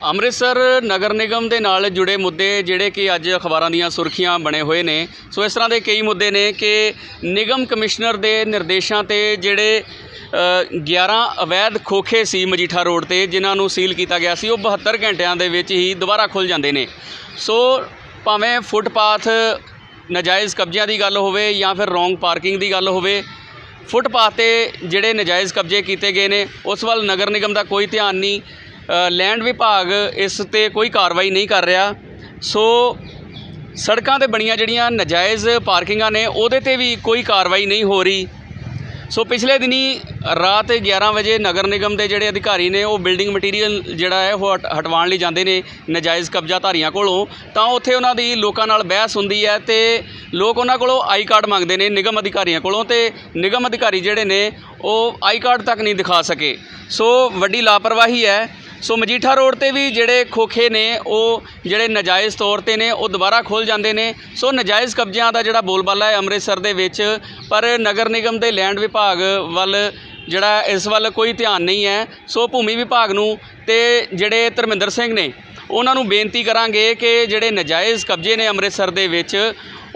ਅੰਮ੍ਰਿਤਸਰ ਨਗਰ ਨਿਗਮ ਦੇ ਨਾਲ ਜੁੜੇ ਮੁੱਦੇ ਜਿਹੜੇ ਕਿ ਅੱਜ ਅਖਬਾਰਾਂ ਦੀਆਂ ਸੁਰਖੀਆਂ ਬਣੇ ਹੋਏ ਨੇ। ਸੋ ਇਸ ਤਰ੍ਹਾਂ ਦੇ ਕਈ ਮੁੱਦੇ ਨੇ ਕਿ ਨਿਗਮ ਕਮਿਸ਼ਨਰ ਦੇ ਨਿਰਦੇਸ਼ਾਂ ਤੇ ਜਿਹੜੇ ਅ, 11 ਅਵੈਧ ਖੋਖੇ ਸੀ ਮਜੀਠਾ ਰੋਡ ਤੇ ਜਿਨ੍ਹਾਂ ਨੂੰ ਸੀਲ ਕੀਤਾ ਗਿਆ ਸੀ ਉਹ 72 ਘੰਟਿਆਂ ਦੇ ਵਿੱਚ ਹੀ ਦੁਬਾਰਾ ਖੁੱਲ ਜਾਂਦੇ ਨੇ। ਸੋ ਭਾਵੇਂ ਫੁੱਟਪਾਥ ਨਜਾਇਜ਼ ਕਬਜ਼ਿਆਂ ਦੀ ਗੱਲ ਹੋਵੇ ਜਾਂ ਫਿਰ ਰੋਂਗ ਪਾਰਕਿੰਗ ਦੀ ਗੱਲ ਹੋਵੇ ਫੁੱਟਪਾਥ ਤੇ ਜਿਹੜੇ ਨਜਾਇਜ਼ ਕਬਜ਼ੇ ਕੀਤੇ ਗਏ ਨੇ ਉਸ ਵੱਲ ਨਗਰ ਨਿਗਮ ਦਾ ਕੋਈ ਧਿਆਨ ਨਹੀਂ। ਲੈਂਡ ਵਿਭਾਗ ਇਸ ਤੇ ਕੋਈ ਕਾਰਵਾਈ ਨਹੀਂ ਕਰ ਰਿਹਾ। ਸੋ ਸੜਕਾਂ ਤੇ ਬਣੀਆਂ ਜਿਹੜੀਆਂ ਨਜਾਇਜ਼ ਪਾਰਕਿੰਗਾਂ ਨੇ, ਉਹਦੇ ਤੇ ਵੀ ਕੋਈ ਕਾਰਵਾਈ ਨਹੀਂ ਹੋ ਰਹੀ। ਸੋ ਪਿਛਲੇ ਦਿਨੀ ਰਾਤ 11 ਵਜੇ ਨਗਰ ਨਿਗਮ ਦੇ ਜਿਹੜੇ ਅਧਿਕਾਰੀ ਨੇ, ਉਹ ਬਿਲਡਿੰਗ ਮਟੀਰੀਅਲ ਜਿਹੜਾ ਹੈ, ਉਹ ਹਟ- ਹਟਵਾਉਣ ਲਈ ਜਾਂਦੇ ਨੇ ਨਜਾਇਜ਼ ਕਬਜ਼ਾਧਾਰੀਆਂ ਕੋਲੋਂ। ਤਾਂ ਉੱਥੇ ਉਹਨਾਂ ਦੀ ਲੋਕਾਂ ਨਾਲ ਬਹਿਸ ਹੁੰਦੀ ਹੈ ਤੇ ਲੋਕ ਉਹਨਾਂ ਕੋਲੋਂ ਆਈ ਕਾਰਡ ਮੰਗਦੇ ਨੇ ਨਿਗਮ ਅਧਿਕਾਰੀਆਂ ਕੋਲੋਂ ਤੇ ਨਿਗਮ ਅਧਿਕਾਰੀ ਜਿਹੜੇ ਨੇ, ਉਹ ਆਈ ਕਾਰਡ ਤੱਕ ਨਹੀਂ ਦਿਖਾ ਸਕੇ। ਸੋ ਵੱਡੀ ਲਾਪਰਵਾਹੀ ਹੈ। ਸੋ ਮਜੀਠਾ ਰੋਡ ਤੇ ਵੀ ਜਿਹੜੇ ਖੋਖੇ ਨੇ, ਉਹ ਜਿਹੜੇ ਨਜਾਇਜ਼ ਤੌਰ ਤੇ ਨੇ, ਉਹ ਦੁਬਾਰਾ ਖੁੱਲ ਜਾਂਦੇ ਨੇ। ਸੋ ਨਜਾਇਜ਼ ਕਬਜ਼ਿਆਂ ਦਾ ਜਿਹੜਾ ਬੋਲਬਾਲਾ ਹੈ ਅੰਮ੍ਰਿਤਸਰ ਦੇ ਵਿੱਚ, ਪਰ ਨਗਰ ਨਿਗਮ ਦੇ ਲੈਂਡ ਵਿਭਾਗ ਵੱਲ ਜਿਹੜਾ ਇਸ ਵੱਲ ਕੋਈ ਧਿਆਨ ਨਹੀਂ ਹੈ। ਸੋ ਭੂਮੀ ਵਿਭਾਗ ਨੂੰ ਤੇ ਜਿਹੜੇ ਧਰਮਿੰਦਰ ਸਿੰਘ ਨੇ, ਉਹਨਾਂ ਨੂੰ ਬੇਨਤੀ ਕਰਾਂਗੇ ਕਿ ਜਿਹੜੇ ਨਜਾਇਜ਼ ਕਬਜ਼ੇ ਨੇ ਅੰਮ੍ਰਿਤਸਰ ਦੇ ਵਿੱਚ,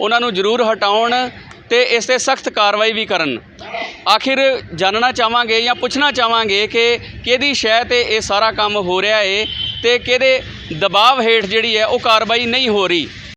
ਉਹਨਾਂ ਨੂੰ ਜ਼ਰੂਰ ਹਟਾਉਣ ਤੇ ਇਸ ਤੇ ਸਖਤ ਕਾਰਵਾਈ ਵੀ ਕਰਨ। ਆਖਿਰ ਜਾਣਨਾ ਚਾਹਾਂਗੇ ਜਾਂ ਪੁੱਛਣਾ ਚਾਹਾਂਗੇ ਕਿ ਕਿਹਦੀ ਸ਼ਹਿ ਤੇ ਇਹ ਸਾਰਾ ਕੰਮ ਹੋ ਰਿਹਾ ਏ ਤੇ ਕਿਹਦੇ ਦਬਾਅ ਹੇਠ ਜਿਹੜੀ ਹੈ ਉਹ ਕਾਰਵਾਈ ਨਹੀਂ ਹੋ ਰਹੀ।